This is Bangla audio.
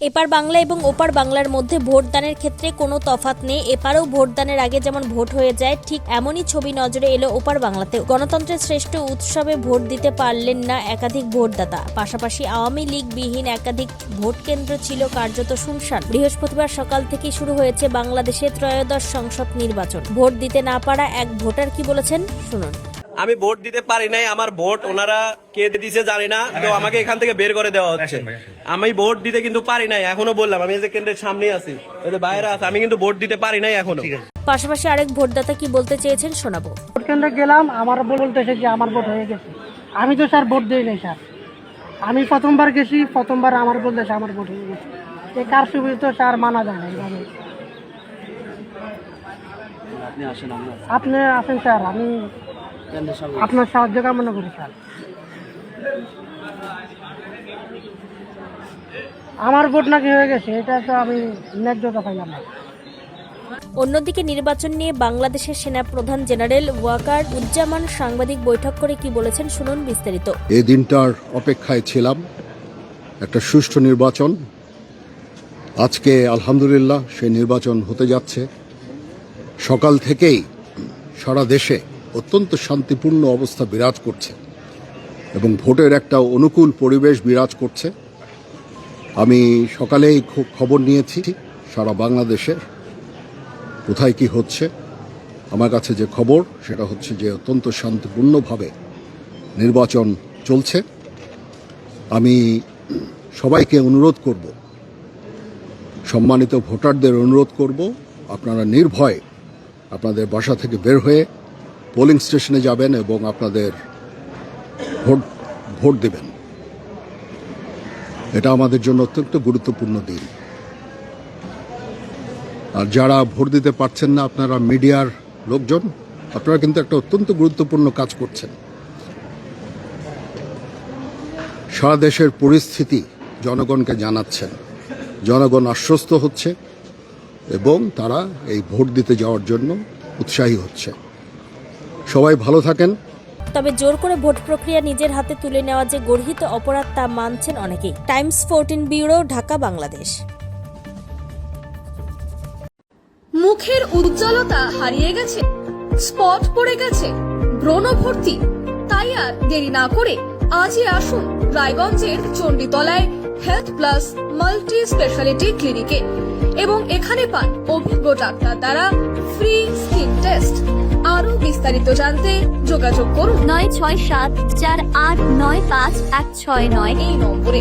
এপার বাংলা এবং ওপার বাংলার মধ্যে ভোটদানের ক্ষেত্রে কোনো তফাৎ নেই। এপারেও ভোটদানের আগে যেমন ভোট হয়ে যায়, ঠিক এমনই ছবি নজরে এলো ওপার বাংলাতেও। গণতন্ত্রের শ্রেষ্ঠ উৎসবে ভোট দিতে পারলেন না একাধিক ভোটদাতা। পাশাপাশি আওয়ামী লীগ বিহীন একাধিক ভোট কেন্দ্র ছিল কার্যত শুনশান। বৃহস্পতিবার সকাল থেকেই শুরু হয়েছে বাংলাদেশে ত্রয়োদশ সংসদ নির্বাচন। ভোট দিতে না পারা এক ভোটার কি বলেছেন? শুনুন। আমি ভোট দিতে পারি নাই আমার ভোট ওনারা কে দিছে জানি না তো আমাকে এখান থেকে বের করে দেওয়া হচ্ছে। আমি ভোট দিতে কিন্তু পারি নাই এখনও বললাম আমি যে কেন্দ্রের সামনে আছি বাইরে আছে আমি কিন্তু ভোট দিতে পারি নাই এখনও। পাশাপাশি আরেক ভোটদাতা কি বলতে চেয়েছেন শোনাবো। ভোট কেন্দ্রে গেলাম আমার বলতেছে যে আমার ভোট হয়ে গেছে। আমি তো স্যার ভোট দিই নাই স্যার। আমি প্রথমবার গেছি প্রথমবার আমার বলতেছে আমার ভোট হয়ে গেছে। এই কার সুবিধা তো স্যার মানা যায় না এইভাবে। আপনি আসেন স্যার আমি আপনার সাহায্য কামনা করি স্যার। আমার ভোট নাকি হয়ে গেছে এটা তো আমি ন্যায্যতা পাইলাম না। অন্যদিকে নির্বাচন নিয়ে বাংলাদেশের সেনা প্রধান জেনারেল ওয়াকার উজ্জামান সাংবাদিক বৈঠক করে কি বলেছেন শুনুন বিস্তারিত। এই দিনটার অপেক্ষায় ছিলাম একটা সুষ্ঠু নির্বাচন। আজকে আলহামদুলিল্লাহ সেই নির্বাচন হতে যাচ্ছে। সকাল থেকেই সারা দেশে অত্যন্ত শান্তিপূর্ণ অবস্থা বিরাজ করছে এবং ভোটের একটা অনুকূল পরিবেশ বিরাজ করছে। আমি সকালেই খুব খবর নিয়েছি সারা বাংলাদেশে কোথায় কি হচ্ছে। আমার কাছে যে খবর, সেটা হচ্ছে যে অত্যন্ত শান্তিপূর্ণভাবে নির্বাচন চলছে। আমি সবাইকে অনুরোধ করব, সম্মানিত ভোটারদের অনুরোধ করব, আপনারা নির্ভয়ে আপনাদের বাসা থেকে বের হয়ে পোলিং স্টেশনে যাবেন এবং আপনাদের ভোট ভোট দেবেন। এটা আমাদের জন্য অত্যন্ত গুরুত্বপূর্ণ দিন। আর যারা ভোট দিতে পারছেন না, আপনারা মিডিয়ার লোকজন, আপনারা কিন্তু একটা অত্যন্ত গুরুত্বপূর্ণ কাজ করছেন। সারা দেশের পরিস্থিতি জনগণকে জানাচ্ছেন। জনগণ আশ্বস্ত হচ্ছে এবং তারা এই ভোট দিতে যাওয়ার জন্য উৎসাহী হচ্ছে। সবাই ভালো থাকেন। তবে জোর করে ভোট প্রক্রিয়া নিজের হাতে তুলে নেওয়া যে গর্হিত অপরাধ তা মানছেন অনেকেই। Times fourteen bureau Dhaka Bangladesh. মুখের উজ্জ্বলতা হারিয়ে গেছে স্পট পড়ে গেছে ব্রণ ভর্তি। তাই আর দেরি না করে আজই আসুন রায়গঞ্জের চণ্ডীতলায় হেলথ প্লাস মাল্টি স্পেশালিটি ক্লিনিকে এবং এখানে পান অভিজ্ঞ ডাক্তার দ্বারা ফ্রি স্কিন টেস্ট আরও বিস্তারিত জানতে যোগাযোগ করুন। নয় ছয় সাত চার আট নয় পাঁচ এক ছয় নয়। এই নম্বরে